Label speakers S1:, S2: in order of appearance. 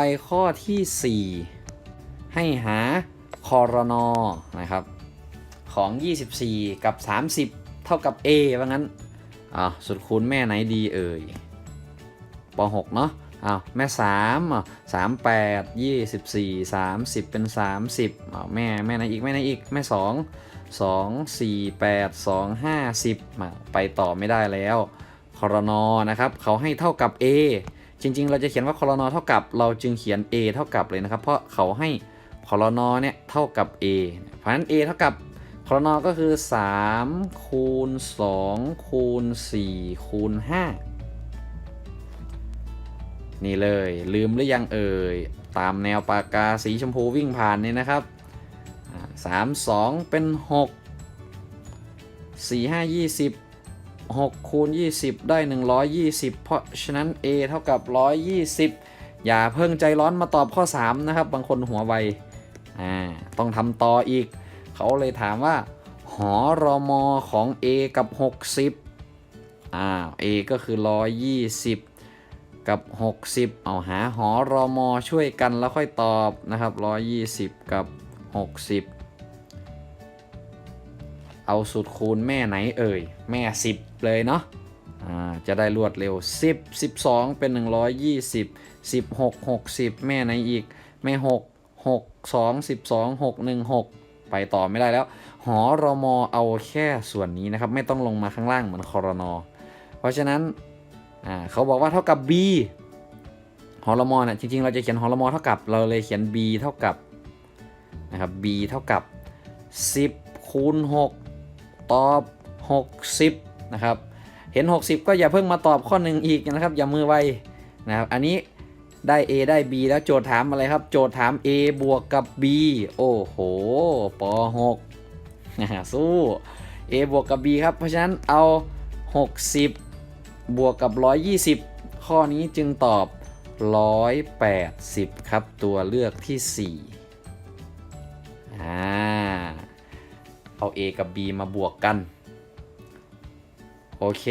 S1: ไปข้อทีสี่ 4 ให้หาคอรนอนะครับ ของ 24 กับ 30 เท่ากับ A ว่างั้นอ่าสุดคูณแม่ไหนดีเอ่ยป .6 เนาะอ้าวแม่3อะ38 24 30 เป็น 30อ้าวแม่แม่ไหนอีกแม่ไหนอีกแม่ 2 2 4 8 2 5 10อะไปต่อไม่ได้แล้วคอรนอนะครับ เขาให้เท่ากับ A จริง ๆ เราจะเขียนว่าคอรนอเท่ากับ เราจึงเขียน A เท่ากับเลยนะครับ เพราะเขาให้คอรนอเนี่ยเท่ากับ A เพราะฉะนั้น A เท่ากับคอรนอก็คือ 3 คูณ 2 คูณ 4 คูณ 5 นี่เลยลืมหรือยังเอ่ย ตามแนวปากกาสีชมพูวิ่งผ่านนี่นะครับสามสองเป็นหกสี่ห้ายี่สิบหกคูณยี่สิบได้หนึ่งร้อยยี่สิบเพราะฉะนั้น a เท่ากับร้อยยี่สิบอย่าเพิ่งใจร้อนมาตอบข้อ 3 นะครับ บางคนหัวไวอ่าต้องทำต่ออีก เขาเลยถามว่า หอรอมอของ a กับ 60อ่า a ก็คือ 120 กับ 60 เอาหาหอรอมอช่วยกันแล้วค่อยตอบนะครับ 120 กับ 60 เอาสูตรคูณแม่ไหนเอ่ย แม่ 10 เลยเนาะจะได้รวดเร็ว 10 12 เป็น 120 16 60 แม่ไหนอีก แม่ 6 6 2 12 6 1 6 ไปต่อไม่ได้แล้ว หอรอมอเอาแค่ส่วนนี้นะครับ ไม่ต้องลงมาข้างล่างเหมือนคอรนอเพราะฉะนั้นเขาบอกว่าเท่ากับ b หอรมอนี่ยจริงๆ เราจะเขียนหอรมอเท่ากับ เราเลยเขียน b เท่ากับนะครับ b เท่ากับ 10คูณ6ตอบ 60 นะครับ เห็น 60 ก็อย่าเพิ่งมาตอบข้อหนึ่งอีกนะครับ อย่ามือไวนะครับ อันนี้ได้ A ได้ B แล้วโจทย์ถามอะไรครับ โจทย์ถาม A บวกกับ B โอ้โหป .6 นะสู้ A บวกกับ B ครับ เพราะฉะนั้นเอา 60 บวกกับ 120 ข้อนี้จึงตอบ 180 ครับ ตัวเลือกที่ 4 อ่า เอา A กับ B มาบวกกัน โอเค